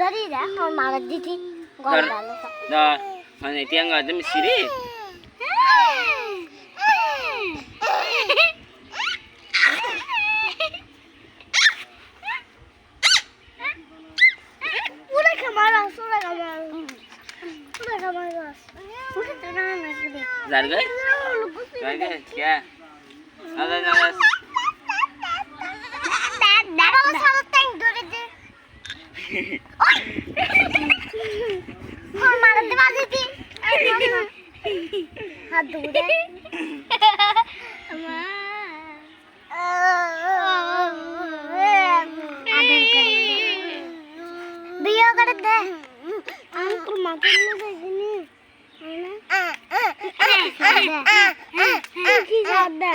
ধরি রে আমার মারার গরম ভালো টানা না করে Zarga? Zarga, ya. Ada nalas. বাবা সারা ট্যাঙ্ক ধরে দে আমার মারার দিবা দিতি হাত ধরে বিয়ে করে দে। আমি তোর মাকে দিনে কি জানে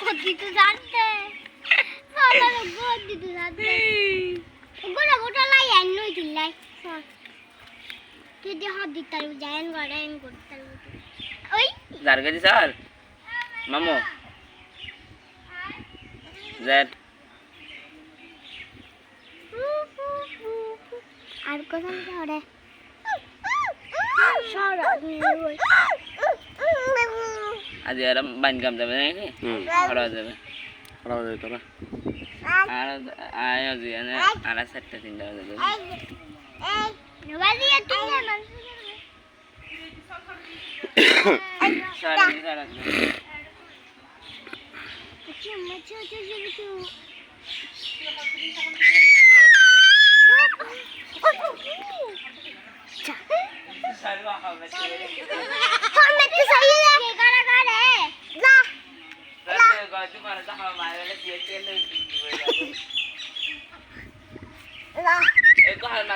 কতি জানতে। আর কোথায় সরে Adi aram ban gam jabe nahi. খারাপ হয়ে তোরা Ara ayo ji ana ara sette tinda jabe. নবাজি তুই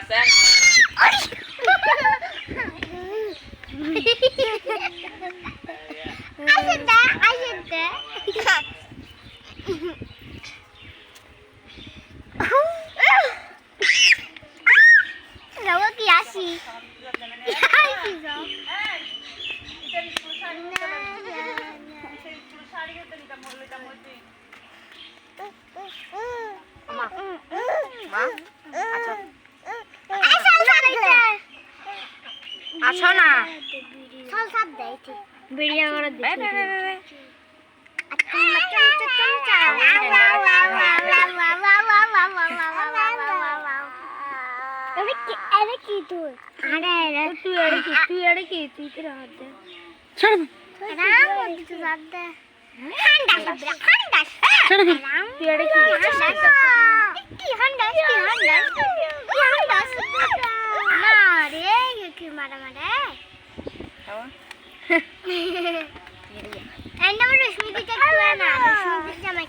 sen. Ay. acıdı, Ma. Ma. আসো না? ভিডিও করে দিচ্ছি তুই? এড়ে কি তুই এড়ে কি তুই তোর হাত দে। তুই এড়ে কি? না রে কি মারা মারা এই নাম রশ্মিদিকে একটু না রশ্মিদির জামাই